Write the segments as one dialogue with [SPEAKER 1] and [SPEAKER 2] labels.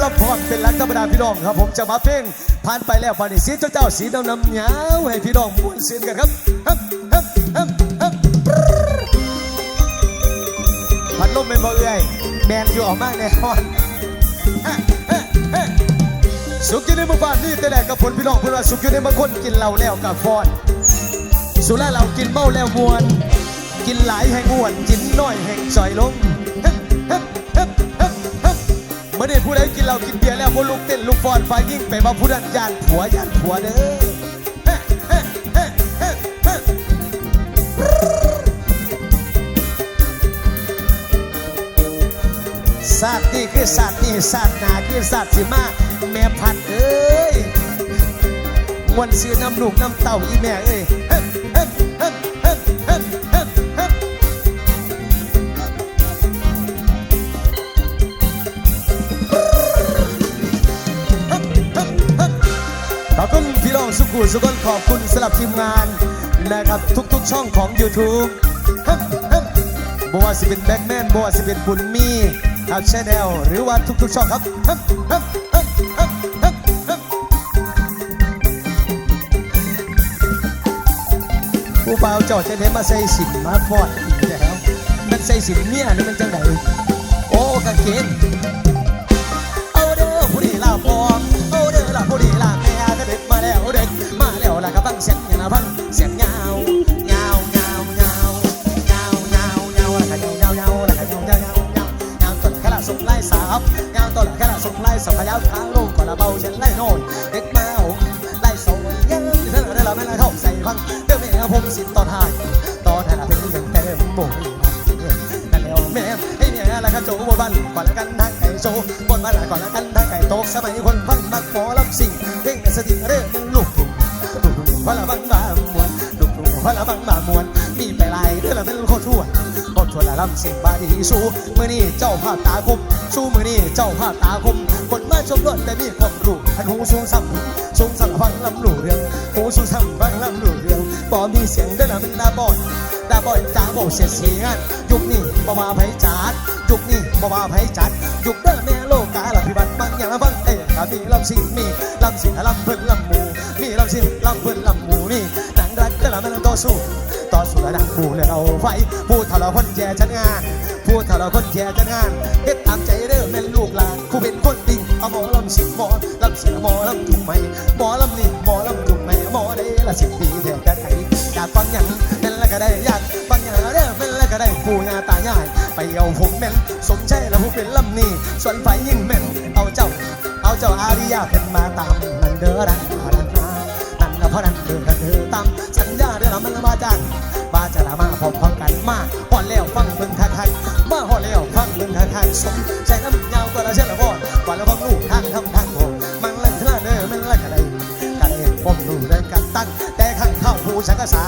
[SPEAKER 1] ำรับพรเป็นรักธรรมดาพี่น้องครับ ผมจะมาเพลงผ่านไปแล้วผ่านอีกสีเจ้าเจ้าสีดำน้ำยาวให้พี่น้องมวนเสียนกันครับฮับฮับฮับฮับพันลมเป็นบ่เอื่อยแบนอยู่ออกมากแน่นอนฮะฮะฮะสุขอยู่ในหมู่บ้านนี่แต่แรกกับผลพี่น้องเพื่อนว่าสุขอยู่ในบางคนกินเหล้าแล้วกับฟอนสุราเรากินเมาแล้วมวน กินหลายแห่งอ้วนกินน้อยแห่งจอยลง เมื่อได้ผู้ใดกินเหล้ากินเบียร์แล้วบ่ลุกเต้นลุกฟอนไฟยิ่งไปว่าผู้นั้นยานผัวยานผัวเด้อเฮเฮเฮเฮเฮ้ศาสตร์นี่คือศาสตร์นี่ศาสตร์นาคือศาสตร์สิมาแม่พันเอ้ยมวนซื้อน้ำลูกน้ำเต่าอีแม่เอ้ย องสุขุสุขนขอบคุณสำหรับทีมงานนะครับทุกๆช่องของ YouTube บัวาสิเป็นแบ็กแมนบัวาสิเป็นบุญมีครับชแนลหรือว่าทุกๆช่องครับเฮ้มเฮ้มเฮ้มเฮ้มเฮ้มเฮ้มผู้เบาจ้าจะได้มาใส่สินมาพอดอีกแล้วมันใส่สินเมียนี่มันจังไหนโอ้กางเกง ไล่สาวขยาวขาลงก่อนละเบาฉันไล่โน่นเด็กมาเอาไล่ส่งเงาเด้อเด้ละไม่ละเข้าใส่ฟังเด้อแม่ผมสิตอนท้ายตอนท้ายละเป็นเรื่องแต่โมยนั่นแล้วแม่ไอ้เนี่ยละครับโจบนบ้านก่อนละกันทางไก่โจบนบ้านก่อนละกันทางไก่โตกสมัยคนฟังมักหมอลำสิ่งเพลงสติเรื่องมันลูกทุ่งลูกทุ่งพละบังบามวนลูกทุ่งพละบังบามวนมีไปลายเด้อละเป็นโคตรทั่วโคตรทั่วละลำเสียงบาดีสู้มือนี่เจ้าภาพตาคมสู้มือนี่เจ้าภาพตาคม คนมาชมรถแต่มีความรู้ทันหูสูงสับสูงสับฟังลำหลู่เรื่องหูสูงสับฟังลำหลู่เรื่องบอมีเสียงด้อละเป็นตาบอดตาบอดตาบอดเสียเสียงยุคนี้บ่มาไผจัดยุคนี้บ่มาไผจัดยุคเด้อแม่โลกาละพิบัติบางอย่างละบางเอ้กะมีลำสิงมีลำสิงลำเพิ่นลำหมูมีลำสิงลำเพิ่นลำหมูนี่หนังรักเด้อละมันต่อสู้ต่อสู้ระดับหมู่เลยเอาไฟผู้ทะเลาะคนแย่ชันงาน ผู้ทะเลาคนแย่ชันงานเฮ็ดตามใจเด้อแม่นลูกหลานผู้เป็นคนดีเอาหมอลำสิงหมอลำเสิงหมอลำทุ่งไหมหมอลำนี่หมอลำทุ่งไหมหมอได้ละสิบปีแท้กันไขอยากฟังหยังเป็นละก็ได้อยากฟังหยังเด้อเป็นละก็ได้ปู่ย่าตายายไปเอาผมแม่นสมใจแล้วผู้เป็นลำนี่ส่วนไฟยิ่งแม่นเอาเจ้า เอาเจ้าอาริยาเป็นมาตามนั่นเด้อรันรันนานั่นนะเพราะนั่นเด้อกันเด้อตามสัญญาเด้อมันละมาจันมาจะละมาพร้อมๆกันมาฮอดแล้วฟังเบิ่ง สมใจน้ำยาวก็ละเช่นละบอดก่อนแล้วฟังลูกทางทำทางผมมันละขนาเด้อมันละขนาดกะเลยผมดูเรื่องกันตั้งแต่ข้างเข้าผู้สังกษา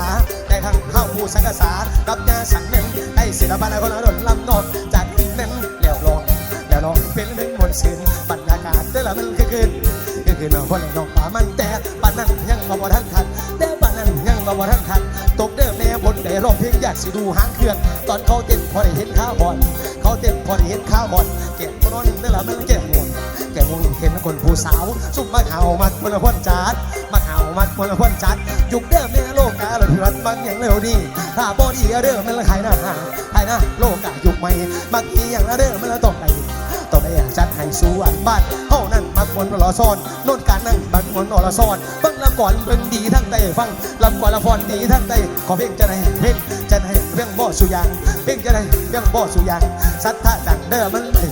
[SPEAKER 1] แต่ข้างเข้าผู้สังกษากับยาสังเมนได้ศิลปะละคนละดนลำนอกจากอินเมนแล้วลองแล้วน้องเป็นเรื่องมนต์ศิลบรรยากาศเด้อละมันคือคืนคือคืนน้องคนน้องป่ามันแต่ นได้ร้องเพลงอยากสิดูหางเครื่อง ตอนเขาเต้นพอได้เห็นข้าวบอลเขาเต้นพอได้เห็นข้าวบอลเก็บนอนเด้อละมันแก่มวนแก่มวนเห็นคนผู้สาวซุ่มมาเห่ามัดคนละคนจัดมาเห่ามัดคนละคนจัดยุกเด้อแม่โลกาละพิวัตมันอย่างเร็วดีถ้าบ่ดีเด้อมันละใครนะใครนะโลกายุกใหม่มักอีอย่างละเด้อมันละต้องไปต้องได้จัดให้สู่อันบ้านเฮา มนอลอซอนโน่นการนั่งมักมนอลอซอนเบิ่งละก่อนเบิ่งดีทั้งใดฟังลำก่อนละพรดีทั้งใดขอเพลงจะได้เพลงจะได้เรื่งบ่สุยางเพลงจะได้เรื่งบ่สุยางสัทธาดังเด้อมันไม่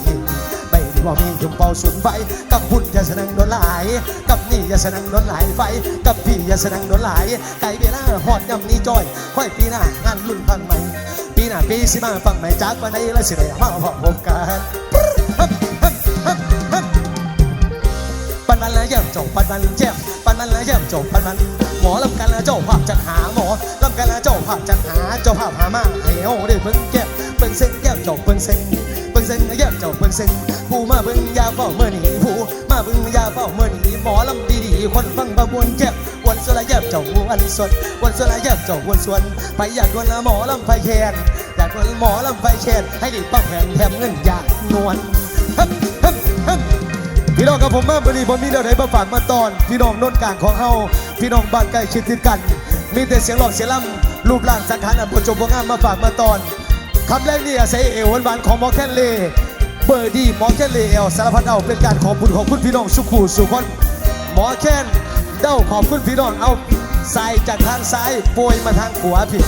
[SPEAKER 1] ไปบ่มีจุ่มเป่าสุนไฟกับพุ่นอย่าแสดงโดนหลาย กับนี่อย่าแสดงโดนหลายไฟกับพี่อย่าแสดงโดนหลายไก่เวลาฮอดยำนี้จอยค่อยปีหน้างานรุ่นพันใหม่ปีหน้าปีสิมาฟังใหม่จากวันไหนและสิได้มาพบกัน จบปันมันเจ็บปันมันละเยี่ยมจบปันมันหมอลำกันละเจ้าภาพจัดหาหมอลำกันละเจ้าภาพจัดหาเจ้าภาพหามาให้เอาได้เพิ่งเก็บเพิ่งเซ็งเยี่จบเพิ่งเซ็งเพิ่งเซ็งละเยี่จบเพิ่งเซ็งผู้มาเบิ่งยาเฝ้าเมื่อนี้ผู้มาเบิ่งยาเฝ้าเมื่อนี้หมอลำดีๆคนฟังประมวลเจ็บวันสละเยี่ยมจบวันสดวันสละเยี่ยมจบวันส่วนไปอยากดวนละหมอลำไฟแคนอยากดวนหมอลำไฟแคนให้ดีปักแผ่นแถมเงินอยากนวลฮึบฮึบฮึบ พี่น้องกับผมมาบริบนมีเดียวไหนมาฝากมาตอน พี่น้องโน้นกลางของเฮาพี่น้องบ้านใกล้ชิดติดกัน มีแต่เสียงหลอกเสียงล่ำรูปร่างสังขารอันประจบวงามมาฝากมาตอนคำแรกนี่อาศัยเอวหวานของหมอแคนเล่เบอร์ดีหมอแคนเล่เอลสารพัดเอาเป็นการขอบคุณของคุณพี่น้องสุขูสุขคนหมอแคนเด้าขอบคุณพี่น้องเอาใส่จากทางซ้ายโปรยมาทางขวาผิด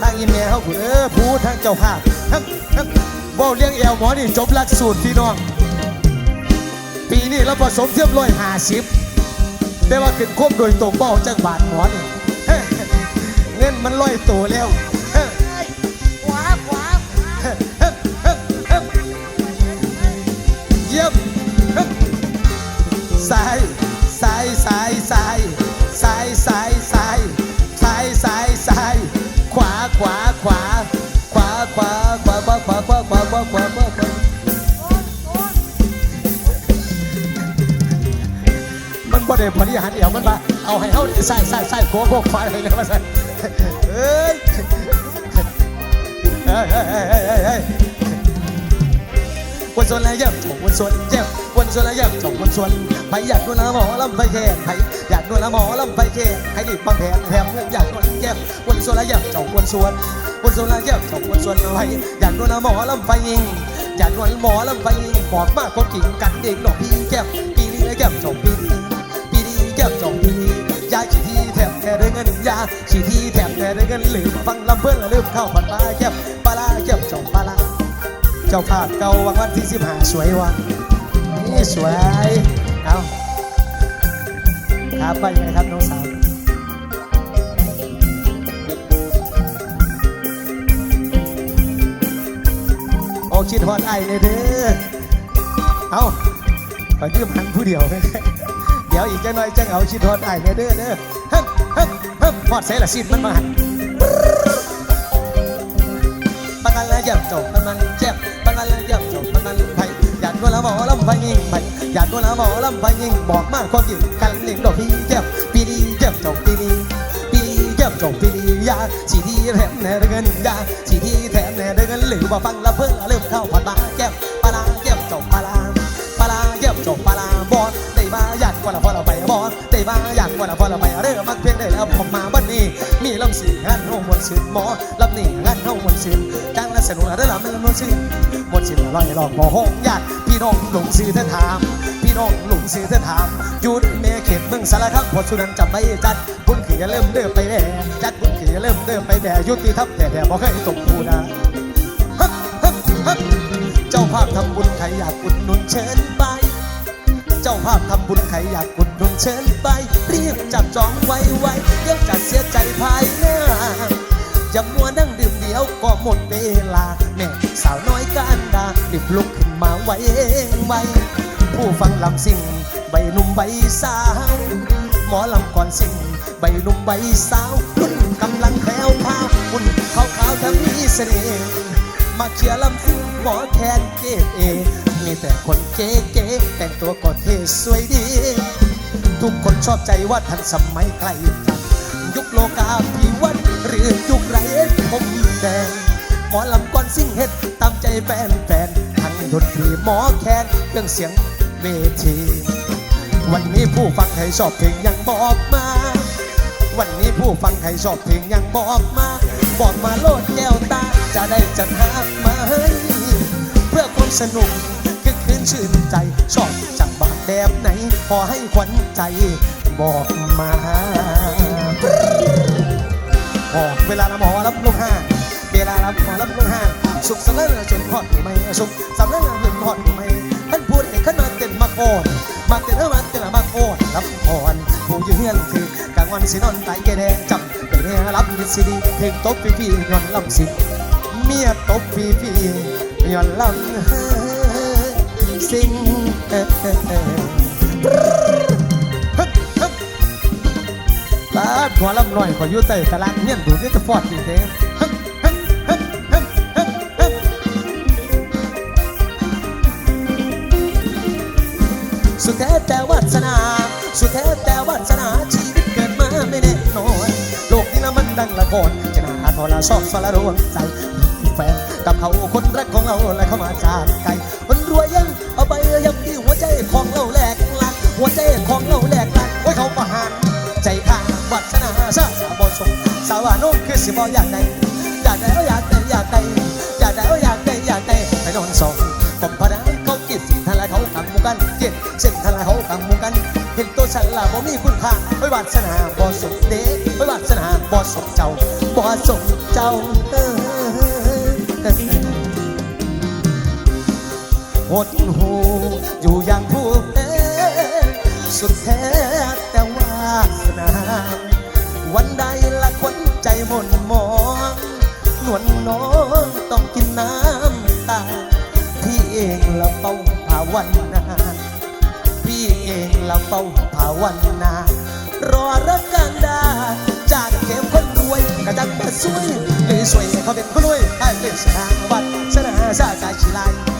[SPEAKER 1] ทางอีเมลเขาคุณเออผู้ทางเจ้าภาพทั้งทั้งเว่าเลี้ยงเอลหมอนี่จบหลักสูตรพี่น้อง ปีนี้เราผสมเทียมร้อยห้าสิบแต่ว่าขึ้นควบโดยตรงเบ้าจากบาทหมอนี่เงินมันร้อยตัวแล้ว
[SPEAKER 2] ขวาขวาว
[SPEAKER 1] เยี่ยมสายสายสายสายสายสาย ได้บริหารเดี่ยวมันมาเอาให้เฮาใส่ใส่ใส่โค้งโค้งขวาเลยนะมาใส่เอ้ยวันส่วนอะไรเยี่ยมวันส่วนเยี่ยมวันส่วนอะไรเยี่ยมวันส่วนไปอยากดูนะหมอลำไปแค่ไปอยากดูนะหมอลำไปแค่ให้ดิบังแผนแถมเงินอยากดูเยี่ยมวันส่วนอะไรเยี่ยมวันส่วนวันส่วนอะไรเยี่ยมวันส่วนไปอยากดูนะหมอลำไปยิงอยากดูหมอลำไปยิงบอกมากคนกิ่งกันเด็กดอกพี่แก้มปีนี้นะแก้มจบปีนี้ปี ยาขี้ที่แถมแค่ได้เงินหรือมฟังลำเพื่อนลืมเข้าผัดปลาเก็บปลาร้าเก็บจองปลาเจ้าภาพเก่าวันวันที่สิบห้าสวยว่ะนี่สวยเอาครับไปยังไงครับน้องสาวโอ้คิดฮอดไอเลยเด้อเอาขอยืมหันผู้เดียว เดี๋ยวอีกจังหน่อยจังเอาชิดฮอดไอ้แม่เด้อเด้อ เฮ้มเฮ้มเฮ้มฮอดใส่ละสิมันมาหันปานนั้นละย่ำจบปานนั้นเจ็บปานนั้นละย่ำจบปานนั้นไผอยากดูละหมอลำไฟยิงไผอยากดูละหมอลำไฟยิงบอกมากความยิ่งกันเล่งดอกพี่เจ็บปีนี้เจ็บจบปีนี้ปีนี้เจ็บจบปีนี้ยาสีที่แถมแน่เงินยาสีที่แถมแน่เงินหรือว่าฟังละเพิ่งเริ่มเข้าผัดมาแก้มปลาเจ็บจบปลาปลาเยี่ยมจบปลาบอสได้มาอยากว่าละพอเราไปบอสได้มาอยากว่าละพอเราไปเรื่ม ลำสีงานเฮามวนสินหมอลำนี่งานเฮามวนสินจังและสนุกได้ละมันมวนสินมวนสินลอยหลอกบ่ห้องญาติพี่น้องหลงซื้อเธอถาม พี่น้องหลงซื้อเธอถามยู่ในเมเขตเมืองสารคามพอสุนันจำไม่จัดบุญขี่อย่าเริ่มเดินไปแด่จัดบุญขี่อย่าเริ่มเดินไปแด่ยุติธรรมแต่แต่บ่เคยตกผู้นะฮึบฮึบฮึบเจ้าภาพทำบุญใครอยากอุดหนุนเชิญไป เจ้าภาพทำบุญใครอยากอุดนุนเชิญไป เรียบจับจองไว้ไว้เดี๋ยวจะเสียใจภายหน้าอย่ามัวนั่งดื่มเดียวก็หมดเวลาแม่สาวน้อยกันดารีบลุกขึ้นมาไว้ไว้ผู้ฟังลำสิ่งใบหนุ่มใบสาวหมอลำก่อนสิ่งใบหนุ่มใบสาวรุ่นกำลังแควพาวหุ่นขาวขาวๆทั้งมีเสน่ห์มาเชียร์ลำซิ่งหมอแคนเกตเอ มีแต่คนเก๋ๆแต่งตัวก็เท่สวยดี ทุกคนชอบใจว่าทันสมัยใกล้ยุคโลกาพิวัตรหรือยุคไรเอ็ดผมแดงหมอลำก่อนซิ่งเฮ็ดตามใจแฟนแฟนๆทั้งดนตรีหมอแคนเครื่องเสียงเวทีวันนี้ผู้ฟังใครชอบเพลงยังบอกมา วันนี้ผู้ฟังใครชอบเพลงยังบอกมา บอกมาโลดแก้วตาจะได้จัดหามาให้เพื่อความสนุก คือคืนชื่นใจ ชอบจังบาทแบบไหน พอให้ขวัญใจบอกมาบอกเวลาละหมอรับลูกห้าเวลาละหมอรับลูกห้าสุขสำนักจนพอดหรือไม่สุขสำนักจนพอดหรือไม่ท่านพูดเอกขึ้นมาเต็มมาโกนมาเต็มเท่ามาเต็มมาโกนรับพรผู้ยืนคือกลางวันสินอนไตแกแดงจำไปเนี่ยรับมิตรซีดีเพลงตบพี่พี่ย้อนลำสิเมียตบพี่พี่ย้อนลำ สิงเออเออเออฮึบฮึบลาหัวลำหน่อยขออยู่ใต้ตารางเงี้ยนดูนี่จะฟอดจริงเด้สุดแท้แต่วาสนา สุดแท้แต่วาสนาชีวิตเกิดมาไม่แน่นอน โลกนี้นะมันดังละครจะนาทรชอบสารรวงใจแฟนกับเขาคนรักของเราและเข้ามาจากไกล รวยยังเอาไปยังที่หัวใจของเราแหลกหัวใจของเราแหลกลานโอ้เขาประหารใจข้างวัฒนาซาสาบสงสาวานุ่มคือสิบออยากได้อยากได้โอ้อยากได้อยากได้อยากได้โอ้อยากได้อยากได้ไปนอนสองผมพนักเขากินสินทลายเขาขังหมูกันเจ็ดเส้นทลายเขาขังหมูกัน เห็นตัวฉันละบ่มีคุณค่าไว้วาสนาบ่สมเด็จไว้วาสนาบ่สมเจ้าบ่สมเจ้าเออ หดหูอยู่อย่างผู้เอ๋สุดแท้แต่วาสนา วันใดละคนใจหม่นมองนวลน้องต้องกินน้ำตา พี่เองละเป้าภาวันนา พี่เองละเป้าภาวันนา รอรักกันดา จากเก็บคนรวยกระดังมาสวยหรือสวยเขาเป็นคนรวยไอ้เรื่องสนาวัดสนาซากายชีลชีไ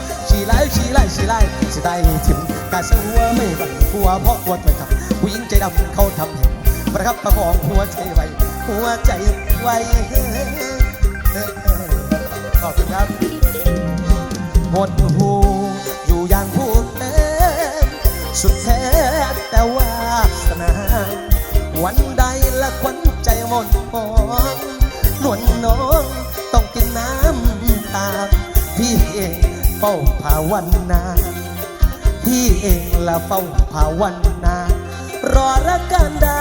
[SPEAKER 1] ลชีไลชีไลสิได้ทิมกาสัวไม่บังกลัวเพราะกลัวไปทำผู้หญิงใจดำเขาทำเห็นประคับประคองหัวใจไว้ หัวใจไว้ขอบคุณครับหมดหูอยู่อย่างผู้เต้นสุดแท้แต่ว่าสนา วันใดละควันใจหมดหมองนวลน้อง เฝ้าภาวนาพี่เองละเฝ้าภาวนา รอรักกันดา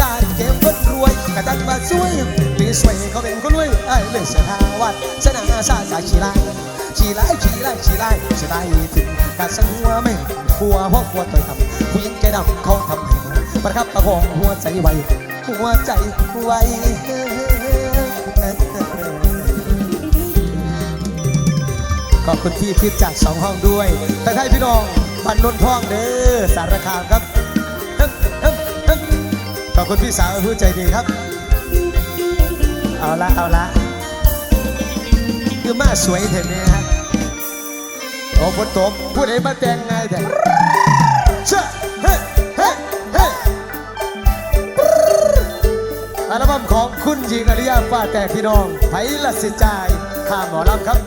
[SPEAKER 1] จากเก็บคนรวยกระดันมาช่วยหรือช่วยเขาเป็นคนรวยไอ้เรื่องเสียหาวัดสนาซาสาชีไลชีไลชีไลชีไลชีไลถึงกาสังหัวไม่กลัวเพราะกลัวต่อยทำผู้หญิงใจดำเขาทำให้ประคับประคองหัวใจไวหัวใจไว ขอบคุณพี่ทิพย์จากสองห้องด้วย แต่ให้พี่น้องบันนนท้องเด้อสารคามครับขอบคุณพี่สาวผู้ใจดีครับ เอาละเอาละคือมาสวยเห็นไหมฮะโอ้ฝนตกพูดให้มาแต่งไงแต่เชื่อเฮ้เฮ้เฮ้อัลบั้มของคุณหญิงอริยาฟ้าแต่พี่น้องไผละสิจายข้าหมอลำครับ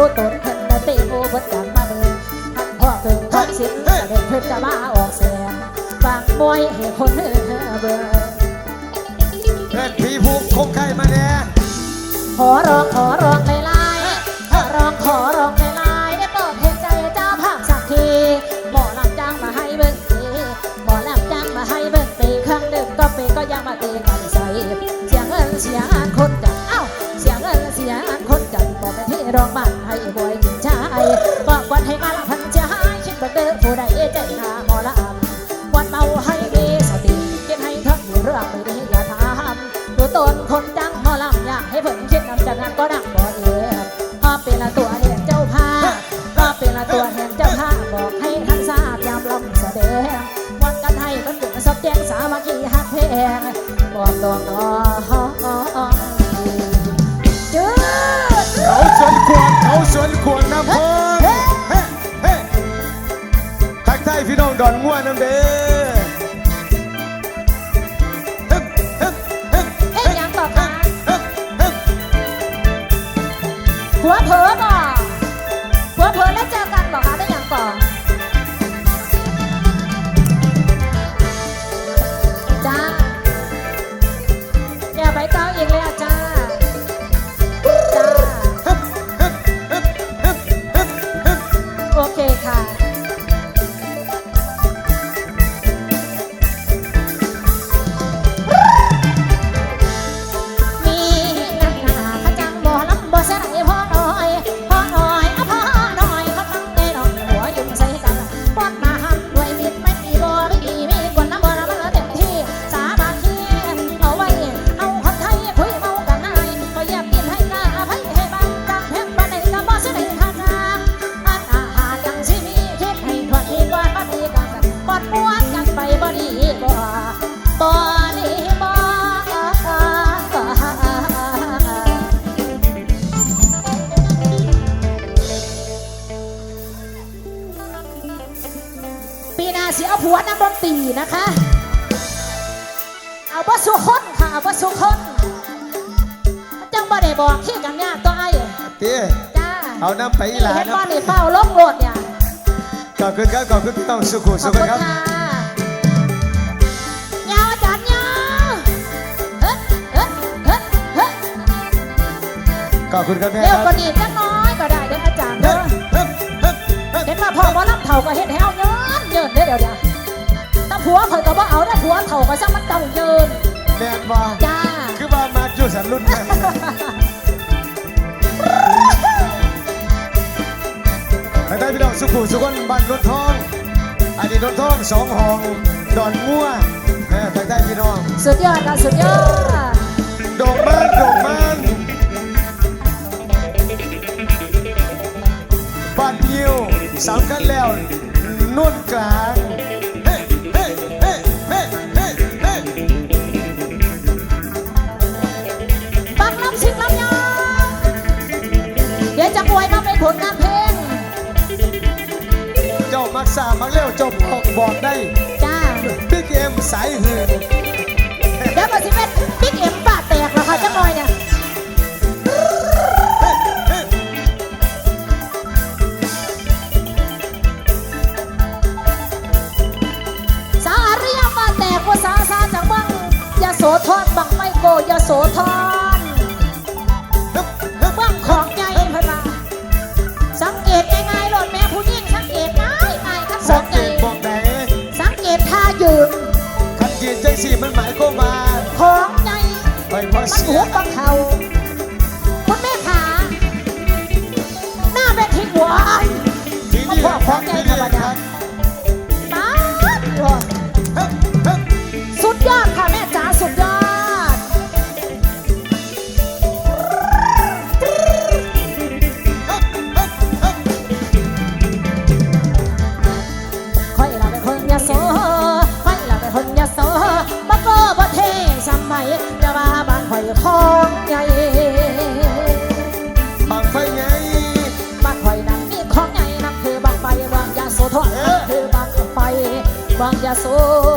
[SPEAKER 1] ำ
[SPEAKER 2] ตีนะคะ เอาบ่สุคนค่ะเอาบ่สุคนจังบ่ได้บอกขี้กันเนี่ยตัวไอ้เตี้ยจ้าเอาน้ำไปอีหลานเห็นบ้านนี่เฝ้าล้มโลดเนี่ย
[SPEAKER 1] ขอบคุณครับขอบคุณที่ต้องสุขุสุข
[SPEAKER 2] ค
[SPEAKER 1] รับขอบคุณครับแม่
[SPEAKER 2] เร็วกว่านี้จักน้อยก็ได้เด้ออาจารย์เด้อ
[SPEAKER 1] เห็
[SPEAKER 2] นมาพอมาลับเท่าก็เห็นแห้วเยินเยินเด้อเดี๋ยวเดี๋ยว ผัวข่อยก็บ่เอาได้ผัวเถ่าก็ช่างมันเต่าเยิน
[SPEAKER 1] แดบว่า
[SPEAKER 2] จ้า
[SPEAKER 1] คือว่ามากอยู่สันรุ่นแม่ไปได้พี่น้องสุขุสุขนบ้านรถทอง อันนี้รถทองสองห้อง ดอนมั่วไปได้พี่น้อง
[SPEAKER 2] สุดยอดนะสุดยอด
[SPEAKER 1] โด่งมานโด่งมานบ้านยิวสามคัญแล้วนุ่นกลาง
[SPEAKER 2] ผลงานเพลง
[SPEAKER 1] เจ้ามักสามักเร็วเจ้าบอกบอกได้
[SPEAKER 2] จ้า
[SPEAKER 1] พี่เกมสายหือ
[SPEAKER 2] เดี๋ยวมาสิเป็นพี่เอ็มปาแตกแล้วค่ะเจ้าบอยเนี่ยสาอาริยาปาแตกภาษาซาจากบ้างยาโสธรบังไม่โกย่าโสธร มันหัวกับ
[SPEAKER 1] เขา
[SPEAKER 2] คุณแม่ขาหน้าเว
[SPEAKER 1] ที
[SPEAKER 2] หวานมาพ่อของใจธรรมดา minha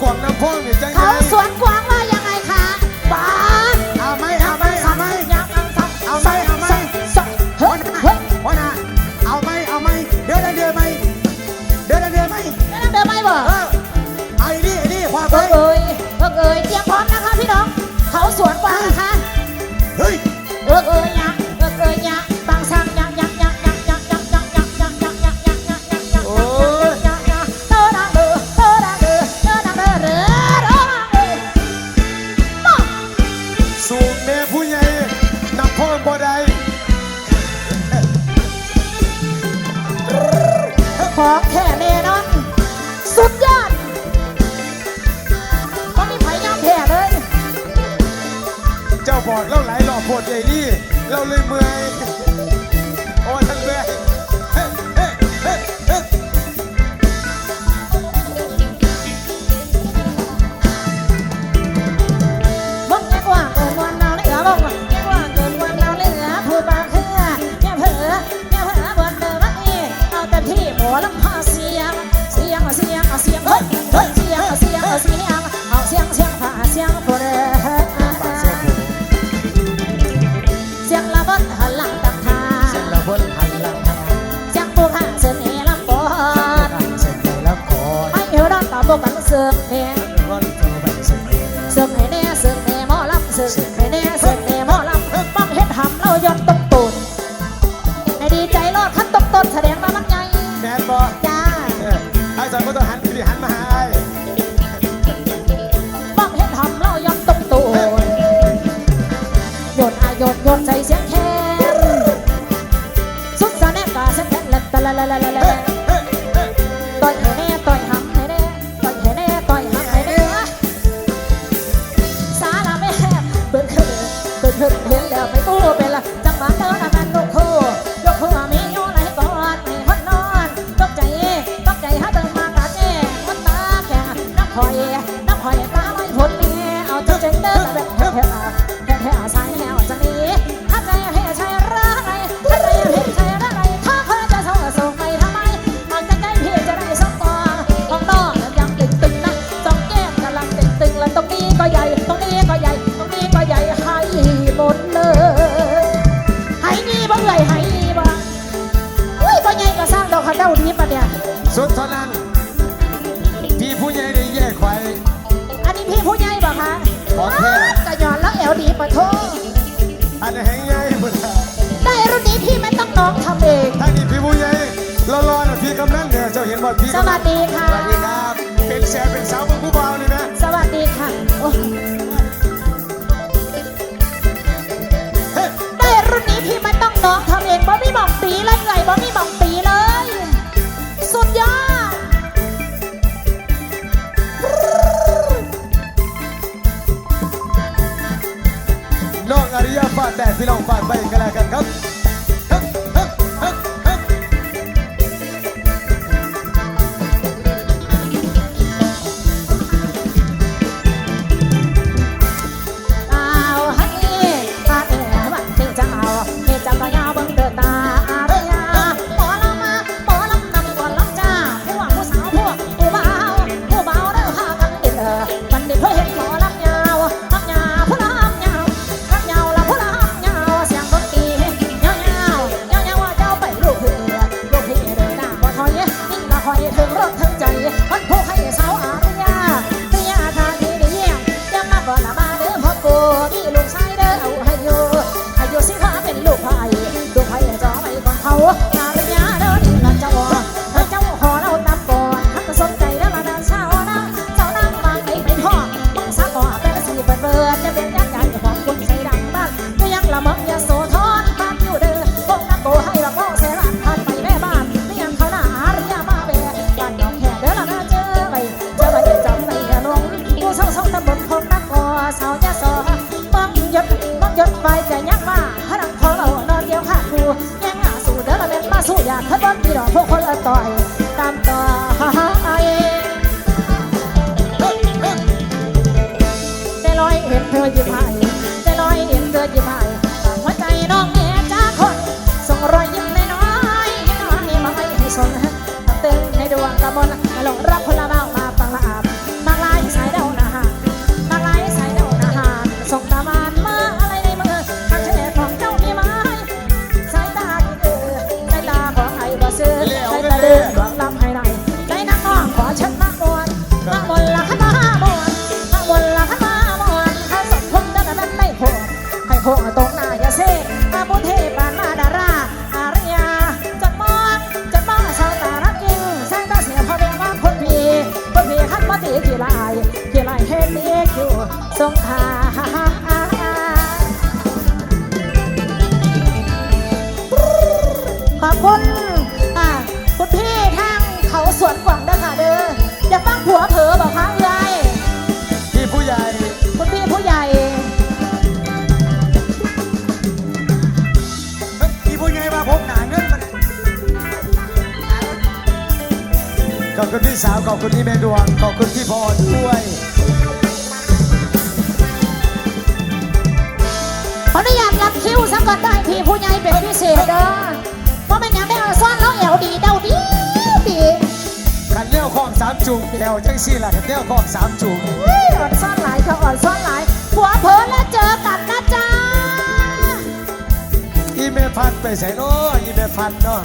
[SPEAKER 2] กวางน้ำพองเนี่ย
[SPEAKER 1] จัง อ
[SPEAKER 2] ก
[SPEAKER 1] เราห
[SPEAKER 2] ลา
[SPEAKER 1] ยหลอกโพดใหญ่นี่เราเลยเมื่อย
[SPEAKER 2] ส
[SPEAKER 1] กไม่
[SPEAKER 2] แน่เสกแนหมอลำเพิ่งป้องเฮ็ดหำเราหยด 10 et là on va
[SPEAKER 1] avec la cacotte. บนมาห
[SPEAKER 2] ลงรับคนละบ้ามา สาวขอบคุ
[SPEAKER 1] ณที่
[SPEAKER 2] แม่
[SPEAKER 1] ด
[SPEAKER 2] วงขอ
[SPEAKER 1] บ
[SPEAKER 2] คุณที่
[SPEAKER 1] พอด้วยเข
[SPEAKER 2] ออนุยาตรับคิวสักก่อนได้พี่ผู้ใหญ่เป็นพิเศษเด้อเพราะไม่งั้ได้เอาซ่อนแล้วเอวดีเด้าดีดีขัน
[SPEAKER 1] เลี้
[SPEAKER 2] ยวของสามจุกเอวจังซี่ล่ะขันเลี้ยวของสา
[SPEAKER 1] มจุก
[SPEAKER 2] อ่อนซ่อนหลายค่าอ่อนซ่อนหลายผัวเพิ่นแล้วเจอกันนะจ๊ะ
[SPEAKER 1] อีเมพัดไปใส่เนาะอีเมพัดเนาะ